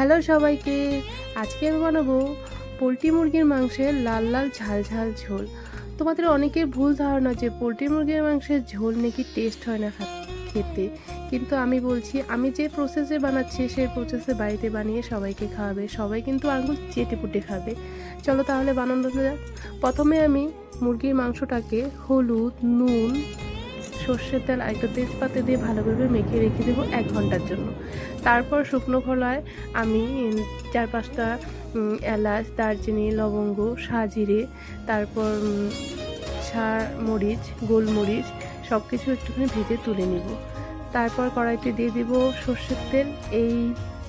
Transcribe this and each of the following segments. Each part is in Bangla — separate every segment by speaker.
Speaker 1: হ্যালো সবাইকে। আজকে আমি বানাবো পোলট্রি মুরগির মাংসের লাল লাল ঝাল ঝাল ঝোল। তোমাদের অনেকের ভুল ধারণা যে পোলট্রি মুরগির মাংসের ঝোল নাকি টেস্ট হয় না খেতে। কিন্তু আমি বলছি, আমি যে প্রসেসে বানাচ্ছি, সেই প্রসেসে বাড়িতে বানিয়ে সবাইকে খাওয়াবে। সবাই কিন্তু আঙুল চেটে পুটে খাবে। চলো তাহলে বানানো যাক। প্রথমে আমি মুরগির মাংসটাকে হলুদ, নুন সর্ষের তেল আর একটু তেজপাতা দিয়ে ভালোভাবে মেখে রেখে দেবো এক ঘণ্টার জন্য। তারপর শুকনো খোলায় আমি চার পাঁচটা এলাচ দারচিনি লবঙ্গ সাজিরে তারপর উম, সা মরিচ গোলমরিচ সব কিছু একটুখানি ভেজে তুলে নিব। তারপর কড়াইতে দিয়ে দিব সর্ষের তেল। এই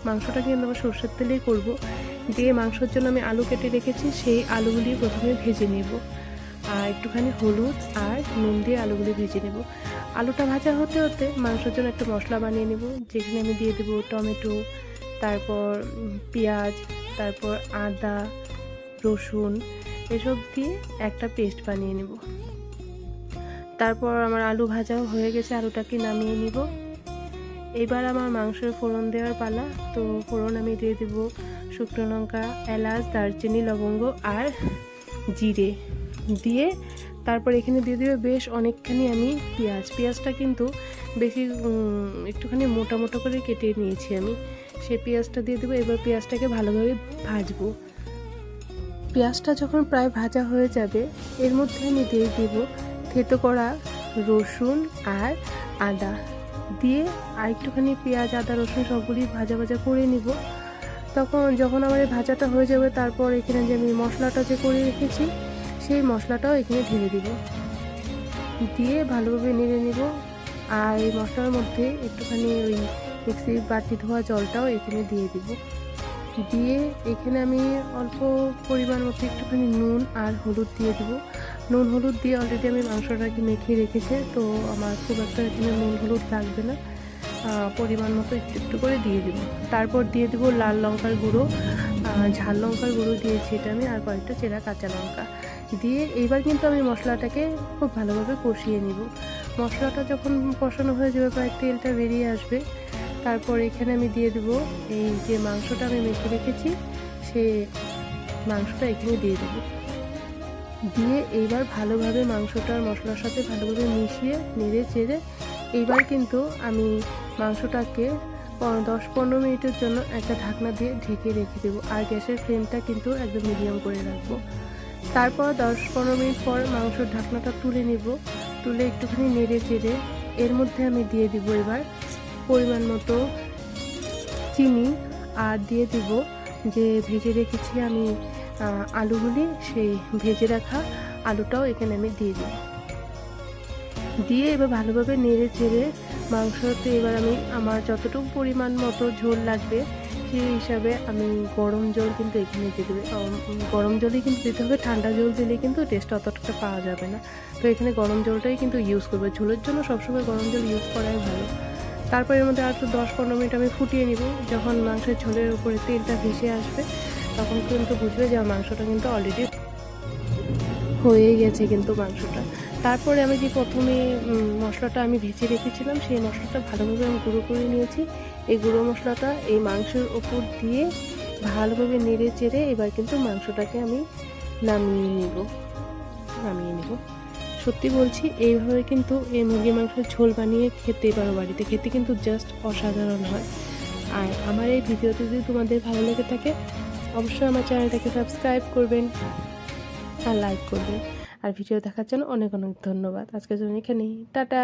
Speaker 1: মাংসটা কিন্তু আমার সর্ষের তেলেই করব। দিয়ে মাংসের জন্য আমি আলু কেটে রেখেছি সেই আলুগুলি প্রথমে ভেজে নেব। আর একটুখানি হলুদ আর নুন দিয়ে আলুগুলি ভেজে নেব। আলুটা ভাজা হতে হতে মাংসের জন্য একটা মশলা বানিয়ে নেব, যেখানে আমি দিয়ে দেবো টমেটো, তারপর পেঁয়াজ, তারপর আদা, রসুন, এসব দিয়ে একটা পেস্ট বানিয়ে নেব। তারপর আমার আলু ভাজাও হয়ে গেছে, আলুটাকে নামিয়ে নিব। এবার আমার মাংসের ফোড়ন দেওয়ার পালা, তো ফোড়ন আমি দিয়ে দেবো শুকনো লঙ্কা, এলাচ, দারচিনি, লবঙ্গ আর জিরে। দিয়ে তারপর এখানে দিয়ে দেবে বেশ অনেকখানি আমি পেঁয়াজ। পেঁয়াজটা কিন্তু বেশি একটুখানি মোটা মোটা করে কেটে নিয়েছি আমি। সেই পেঁয়াজটা দিয়ে দেবো, এবার পেঁয়াজটাকে ভালোভাবে ভাজবো। পেঁয়াজটা যখন প্রায় ভাজা হয়ে যাবে, এর মধ্যে আমি দিয়ে দেব থেতো করা রসুন আর আদা। দিয়ে আর একটুখানি পেঁয়াজ, আদা, রসুন সবগুলি ভাজা ভাজা করে নিব। তখন যখন আমার এই ভাজাটা হয়ে যাবে, তারপর এখানে যে আমি মশলাটা যে করে রেখেছি সেই মশলাটাও এখানে ঢেলে দিব। দিয়ে ভালোভাবে নেড়ে নিব। আর এই মশলার মধ্যে একটুখানি ওই মিক্সির বাটি ধোয়া জলটাও এখানে দিয়ে দিব। দিয়ে এখানে আমি অল্প পরিমাণ মতো একটুখানি নুন আর হলুদ দিয়ে দেবো। নুন, হলুদ দিয়ে অলরেডি আমি মাংসটাকে মেখে রেখেছি, তো আমার খুব একটা এখানে নুন, হলুদ লাগবে না। পরিমাণ মতো একটু একটু করে দিয়ে দেবো। তারপর দিয়ে দেবো লাল লঙ্কার গুঁড়ো। ঝাল লঙ্কার গুঁড়ো দিয়েছি এটা আমি, আর কয়েকটা চেরা কাঁচা লঙ্কা। দিয়ে এইবার কিন্তু আমি মশলাটাকে খুব ভালোভাবে কষিয়ে নিব। মশলাটা যখন কষানো হয়ে যাবে প্রায় তেলটা বেরিয়ে আসবে, তারপর এখানে আমি দিয়ে দেবো এই যে মাংসটা আমি মেখে রেখেছি, সে মাংসটা এখানে দিয়ে দেবো। দিয়ে এইবার ভালোভাবে মাংসটার মশলার সাথে ভালোভাবে মিশিয়ে নেড়ে চেড়ে এইবার কিন্তু আমি মাংসটাকে দশ পনেরো মিনিটের জন্য একটা ঢাকনা দিয়ে ঢেকে রেখে দেবো। আর গ্যাসের ফ্লেমটা কিন্তু একদম মিডিয়াম করে রাখব। তারপর দশ পনেরো মিনিট পর মাংসর ঢাকনাটা তুলে নিব। তুলে একটুখানি নেড়ে চেড়ে এর মধ্যে আমি দিয়ে দিব এবার পরিমাণ মতো চিনি আর দিয়ে দিব যে ভেজে রেখেছি আমি আলুগুলি, সেই ভেজে রাখা আলুটাও এখানে আমি দিয়ে দিই দিয়ে এবার ভালোভাবে নেড়ে চেড়ে মাংসতে এবার আমি, আমার যতটুকু পরিমাণ মতো ঝোল লাগবে সেই হিসাবে আমি গরম জল কিন্তু এখানে দেবে। গরম জলই কিন্তু দিতে হবে, ঠান্ডা জল দিলে কিন্তু টেস্ট অতটা পাওয়া যাবে না। তো এখানে গরম জলটাই কিন্তু ইউজ করবে। ঝোলের জন্য সবসময় গরম জল ইউজ করাই ভালো। তারপর এর মধ্যে আর একটু দশ পনেরো মিনিট আমি ফুটিয়ে নিব। যখন মাংসের ঝোলের উপরে তেলটা ভেসে আসবে, তখন কিন্তু বুঝবে যে মাংসটা কিন্তু অলরেডি হয়ে গেছে কিন্তু মাংসটা। তারপরে আমি যে প্রথমে মশলাটা আমি ভেজে রেখেছিলাম, সেই মশলাটা ভালোভাবে আমি গুঁড়ো করে নিয়েছি। এই গুঁড়ো মশলাটা এই মাংসের ওপর দিয়ে ভালোভাবে নেড়ে চেড়ে এবার কিন্তু মাংসটাকে আমি নামিয়ে নিব। নামিয়ে নিব। সত্যি বলছি, এইভাবে কিন্তু এই মুরগির মাংসের ঝোল বানিয়ে খেতে পারো বাড়িতে খেতে কিন্তু জাস্ট অসাধারণ হয়। আর আমার এই ভিডিওটি যদি তোমাদের ভালো লেগে থাকে, অবশ্যই আমার চ্যানেলটাকে সাবস্ক্রাইব করবেন আর লাইক করবেন। আর ভিডিও দেখার জন্য অনেক অনেক ধন্যবাদ। আজকের জন্য এখানেই। টাটা!